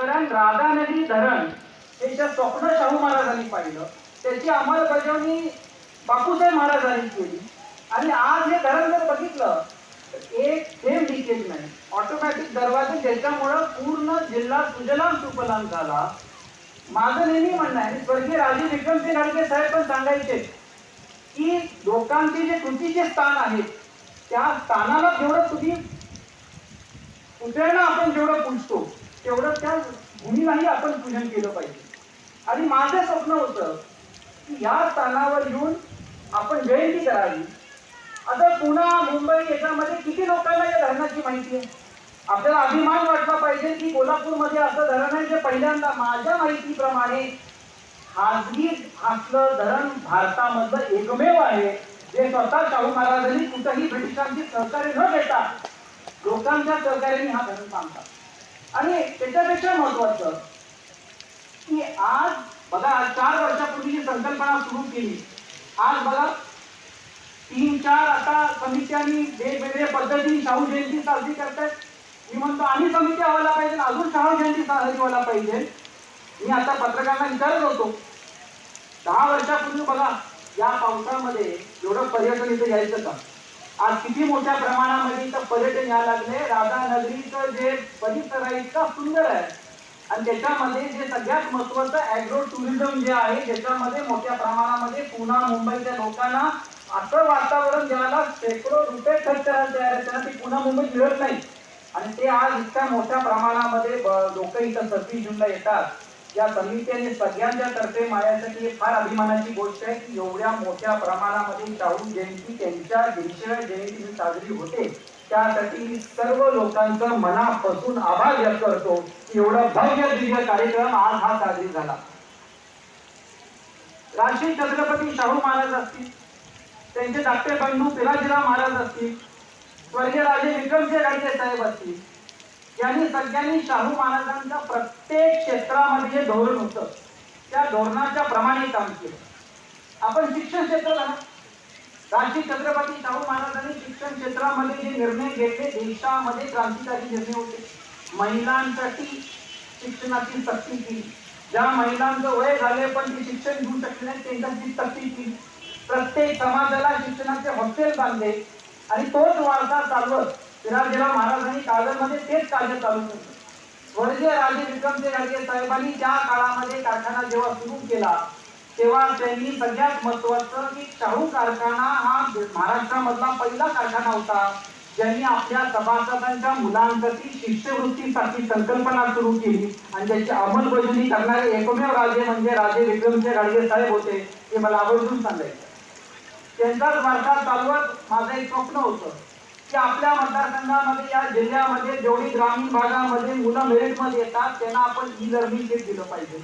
कारण राधा नदी धरण हे ज्या स्वप्न शाहू महाराजांनी पाहिलं त्याची अंमलबजावणी बापूसाहेब महाराजांनी केली. आणि आज हे धरण जर बघितलं एक थेंब लिकेज नाही. ऑटोमॅटिक दरवाजे ज्याच्यामुळं पूर्ण जिल्हा सुजलाम सुफलाम झाला. माझं नेहमी म्हणणं आहे स्वर्गीय राजे विक्रमसिंह घाडगे साहेब पण सांगायचे की लोकांचे जे कृतीचे स्थान आहेत त्या स्थानाला जेवढं तुम्ही उतरणं आपण जेवढं पुजतो तेवढं त्या भूमीलाही आपण पूजन केलं पाहिजे. आणि माझं स्वप्न होतं की या स्थानावर येऊन आपण जयंती करावी. आता पुणा मुंबई याच्यामध्ये किती लोकांना या धरणाची माहिती आहे? आपल्याला अभिमान वाटला पाहिजे की कोल्हापूरमध्ये असं धरण आहे जे पहिल्यांदा माझ्या माहितीप्रमाणे खाजगी असलं धरण भारतामधलं एकमेव आहे. जे स्वतः शाहू महाराजांनी कुठंही ब्रिटिशांची सहकार्य न देता लोकांच्या सहकार्याने हा धरण बांधतात आणि त्याच्यापेक्षा महत्वाचं. की आज बघा चार वर्षापूर्वी जी संकल्पना सुरू केली. आज बघा तीन चार आता समित्यांनी वेगवेगळ्या पद्धतीने शाहू जयंती साजरी करतायत. मी म्हणतो आणि समित्या व्हायला पाहिजे अजून शाहू जयंती साजरी व्हायला पाहिजे. मी आता पत्रकारांना विचारत होतो. दहा वर्षापूर्वी बघा या पावसामध्ये एवढं पर्यटन इथे यायचं का? आज किती मोठ्या प्रमाणामध्ये इथं पर्यटन यायला लागले. राधानगरीचं जे परिसर आहे इतका सुंदर आहे. आणि त्याच्यामध्ये जे सगळ्यात महत्वाचं ॲग्रो टुरिझम जे आहे ज्याच्यामध्ये मोठ्या प्रमाणामध्ये पुणा मुंबईच्या लोकांना असं वातावरण द्यायला शेकडो रुपये खर्च करायला तयार आहे त्यांना ते पुन्हा मुंबईत मिळत नाही. आणि ते आज इतक्या मोठ्या प्रमाणामध्ये लोक इथं सव्वीस जूनला येतात. या समितीने सगळ्यांच्या तर्फे माझ्यासाठी एक फार अभिमानाची गोष्ट आहे की एवढ्या मोठ्या प्रमाणामध्ये शाहू जयंती त्यांच्या दीडशे जयंती साजरी होते. त्यासाठी मी सर्व लोकांचा मनापासून आभार व्यक्त करतो एवढा भव्य दिव्य कार्यक्रम आज हा साजरी झाला. राजश्री छत्रपती शाहू महाराज असतील त्यांचे धाकटे बंधू पिराजीराव महाराज असतील स्वर्गीय राजे विक्रमसिंह गाडगे साहेब असतील यांनी सगळ्यांनी शाहू महाराजांच्या प्रत्येक क्षेत्रामध्ये धोरण होतं. त्या धोरणाच्या प्रमाणे काम केलं. आपण शिक्षण क्षेत्राला राजश्री छत्रपती शाहू महाराजांनी शिक्षण क्षेत्रामध्ये जे निर्णय घेतले देशामध्ये क्रांतिकारी निर्णय होते. महिलांसाठी शिक्षणाची सक्ती केली. ज्या महिलांचं वय झाले पण ते शिक्षण घेऊ शकले नाही त्यांच्याची सक्ती केली. प्रत्येक समाजाला शिक्षणाचे हॉस्टेल बांधले. आणि तोच वारसा चालवत शिराजीराव महाराजांनी कागदमध्ये तेच कार्य चालू केलं. स्वर्गीय राजे विक्रमसिंह राजे साहेबांनी त्या काळामध्ये कारखाना जेव्हा सुरू केला तेव्हा त्यांनी सगळ्यात महत्वाचं की शाहू कारखाना हा महाराष्ट्रामधला पहिला कारखाना होता. ज्यांनी आपल्या सभासदांच्या मुलांसाठी शिष्यवृत्तीसाठी संकल्पना सुरू केली. आणि त्याची अंमलबजावणी करणारे एकमेव राजे म्हणजे राजे विक्रमसिंह गाडगे साहेब होते. हे मला आवर्जून सांगायचं त्यांचाच वारसा चालवत माझं एक स्वप्न होतं की आपल्या मतदारसंघामध्ये या जिल्ह्यामध्ये जेवढी ग्रामीण भागामध्ये मुलं मेरिटमध्ये येतात त्यांना आपण ई लर्निंग किट दिलं पाहिजे.